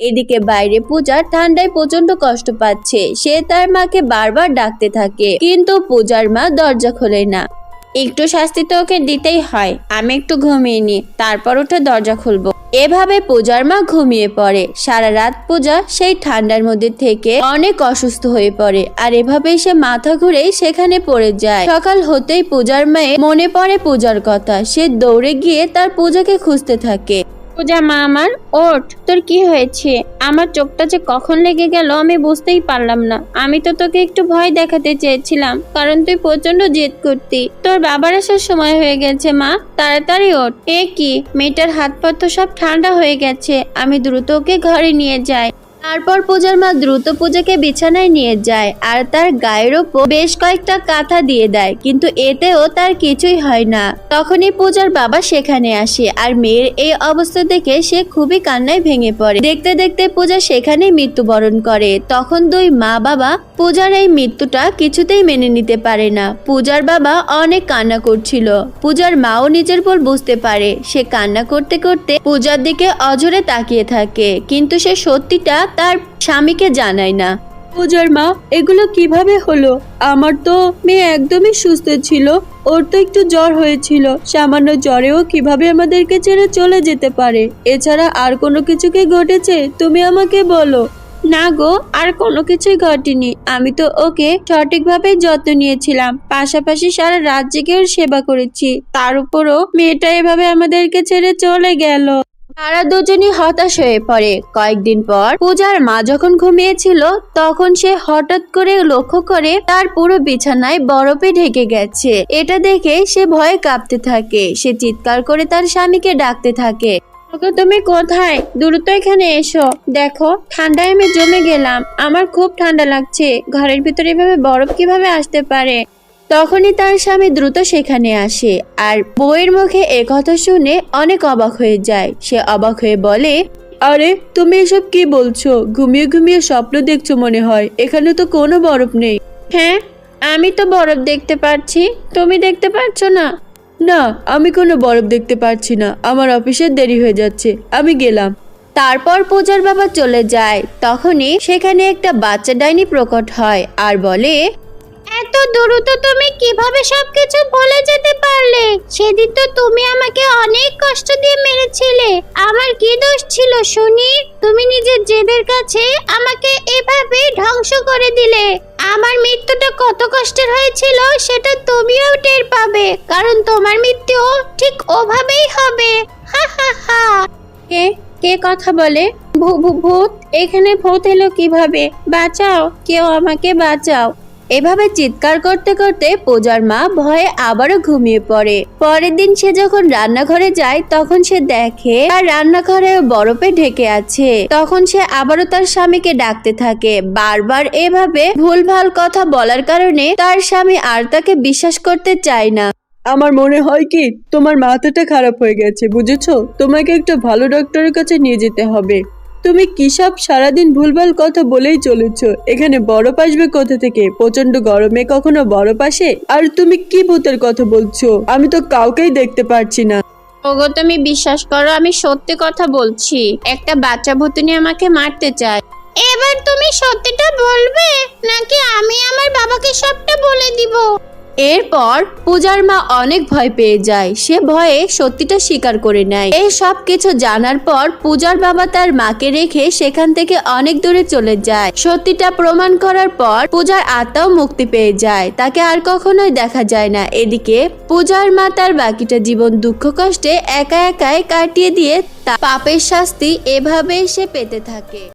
এদিকে বাইরে পূজার ঠান্ডায় প্রচণ্ড কষ্ট পাচ্ছে। সে তার মাকে বারবার ডাকতে থাকে, কিন্তু পূজার মা দরজা খোলে না। একটু শাস্তি তো ওকে দিতেই হয়, আমি একটু ঘুমিয়ে নি তারপর উঠে দরজা খুলবো। এভাবে পূজার মা ঘুমিয়ে পড়ে। সারা রাত পূজা সেই ঠান্ডার মধ্যে থেকে অনেক অসুস্থ হয়ে পড়ে, আর এভাবেই সে মাথা ঘুরে সেখানে পড়ে যায়। সকাল হতেই পূজার মায়ে মনে পড়ে পূজার কথা। সে দৌড়ে গিয়ে তার পূজাকে খুঁজতে থাকে। পূজা মা আমার ওঠ, তোর কি হয়েছে? আমার চোখটা যে কখন লেগে গেল আমি বুঝতেই পারলাম না। আমি তো তোকে একটু ভয় দেখাতে চেয়েছিলাম, কারণ তুই প্রচণ্ড জেদ করতি। তোর বাবার আসার সময় হয়ে গেছে, মা। তাড়াতাড়ি ওঠ। এ কি? মেয়েটার হাত সব ঠান্ডা হয়ে গেছে। আমি দ্রুত ওকে ঘরে নিয়ে যাই। তারপর পূজার মা দ্রুত পূজাকে বিছানায় নিয়ে যায় আর তার গায়ের ওপর বেশ কয়েকটা কাঁথা দিয়ে দেয়, কিন্তু এতেও তার কিছুই হয় না। তখনই পূজার বাবা সেখানে আসে আর মেয়ের এই অবস্থা দেখে সে খুবই কান্নায় ভেঙে পড়ে। দেখতে দেখতে পূজা সেখানেই মৃত্যুবরণ করে। তখন দুই মা বাবা পূজার এই মৃত্যুটা কিছুতেই মেনে নিতে পারে না। পূজার বাবা অনেক কান্না করছিল। পূজার মাও নিজের ভুল বুঝতে পারে। সে কান্না করতে করতে পূজার দিকে অজরে তাকিয়ে থাকে, কিন্তু সে সত্যিটা তার স্বামীকে জানায় না। পূজার মা, এগুলো কীভাবে হলো? আমার তো মেয়ে একদমই সুস্থ ছিল, ওর তো একটু জ্বর হয়েছিল। সামান্য জ্বরেও কীভাবে আমাদেরকে ছেড়ে চলে যেতে পারে? এছাড়া আর কোনো কিছু কি ঘটেছে? তুমি আমাকে বলো। না গো, আর কোনো কিছুই ঘটেনি। আমি তো ওকে সঠিকভাবে যত্ন নিয়েছিলাম। পাশাপাশি সারা রাত সেবা করেছি। তার উপরও মেয়েটা এভাবে আমাদেরকে ছেড়ে চলে গেল। তারা দুজনই হতাশ হয়ে পড়ে। কয়েকদিন পর পূজার মা যখন ঘুমিয়েছিল, তখন সে হঠাৎ করে লক্ষ্য করে তার পুরো বিছানায় বরফে ঢেকে গেছে। এটা দেখে সে ভয়ে কাঁপতে থাকে। সে চিৎকার করে তার স্বামীকে ডাকতে থাকে। তুমি কোথায়? দ্রুত এখানে এসো। দেখো, ঠান্ডায় আমি জমে গেলাম। আমার খুব ঠান্ডা লাগছে। ঘরের ভিতরে এভাবে বরফ কীভাবে আসতে পারে? তখনই তার স্বামী দ্রুত সেখানে আসে আর বউয়ের মুখে এ কথা শুনে অনেক অবাক হয়ে যায়। সে অবাক হয়ে বলে আরে তুমি এসব কি বলছো? ঘুমিয়ে ঘুমিয়ে স্বপ্ন দেখছ মনে হয়। এখানে তো কোনো বরফ নেই। হ্যাঁ আমি তো বরফ দেখতে পাচ্ছি। তুমি দেখতে পাচ্ছ না? না আমি কোনো বরফ দেখতে পাচ্ছি না। আমার অফিসের দেরি হয়ে যাচ্ছে। আমি গেলাম। তারপর পূজার বাবা চলে যায়। তখনই সেখানে একটা বাচ্চা ডাইনি প্রকট হয় আর বলে দ্রুত তুমি কীভাবে সবকিছু ভুলে যেতে পারলে? সেদিন তো তুমি আমাকে অনেক কষ্ট দিয়ে মেরেছিলে। আমার কি দোষ ছিল, শুনি? তুমি নিজের জেদের কাছে আমাকে এভাবে ধ্বংস করে দিলে। আমার মৃত্যুটা কত কষ্টের হয়েছিল, সেটা তুমিও টের পাবে। কারণ তোমার মৃত্যু ঠিক ওভাবেই হবে। হা হা হা। কে? কে কথা বলে? ভূত, এখানে ভূত এলো কীভাবে? বাঁচাও, কেউ আমাকে বাঁচাও। এভাবে চিৎকার করতে করতে পূজার মা ভয়ে আবারও ঘুমিয়ে পড়ে। পরের দিন সে যখন রান্নাঘরে যায়, তখন সে দেখে আর রান্নাঘরে বরফে ঢেকে আছে। তখন সে আবারও তার স্বামীকে ডাকতে থাকে। বারবার এভাবে ভুলভাল কথা বলার কারণে তার স্বামী আর তাকে বিশ্বাস করতে চায় না। আমার মনে হয় কি, তোমার মাথাটা খারাপ হয়ে গেছে, বুঝেছ? তোমাকে একটা ভালো ডক্টরের কাছে নিয়ে যেতে হবে। তুমি কি সব সারাদিন ভুলভাল কথা বলেই চলেছ? এখানে বরফ আসবে কোথা থেকে? প্রচণ্ড গরমে কখনো বরফ আসে? আর তুমি কি ভূতের কথা বলছো? আমি তো কাউকেই দেখতে পারছি না। ওগো, তুমি বিশ্বাস করো, আমি সত্যি কথা বলছি। একটা বাচ্চা ভূতিনি আমাকে মারতে চায়। এবার তুমি সত্যিটা বলবে? নাকি আমি আমার বাবাকে সবটা বলে দিব? এরপর পূজার মা অনেক ভয় পেয়ে যায়। সে ভয়ে সত্যিটা স্বীকার করে নেয়। এই সব কিছু জানার পর পূজার বাবা তার মাকে রেখে সেখান থেকে অনেক দূরে চলে যায়। সত্যিটা প্রমাণ করার পর পূজার আত্মাও মুক্তি পেয়ে যায়। তাকে আর কখনোই দেখা যায় না। এদিকে পূজার মা তার বাকিটা জীবন দুঃখ কষ্টে একা একাই কাটিয়ে দিয়ে পাপের শাস্তি এভাবেই সে পেতে থাকে।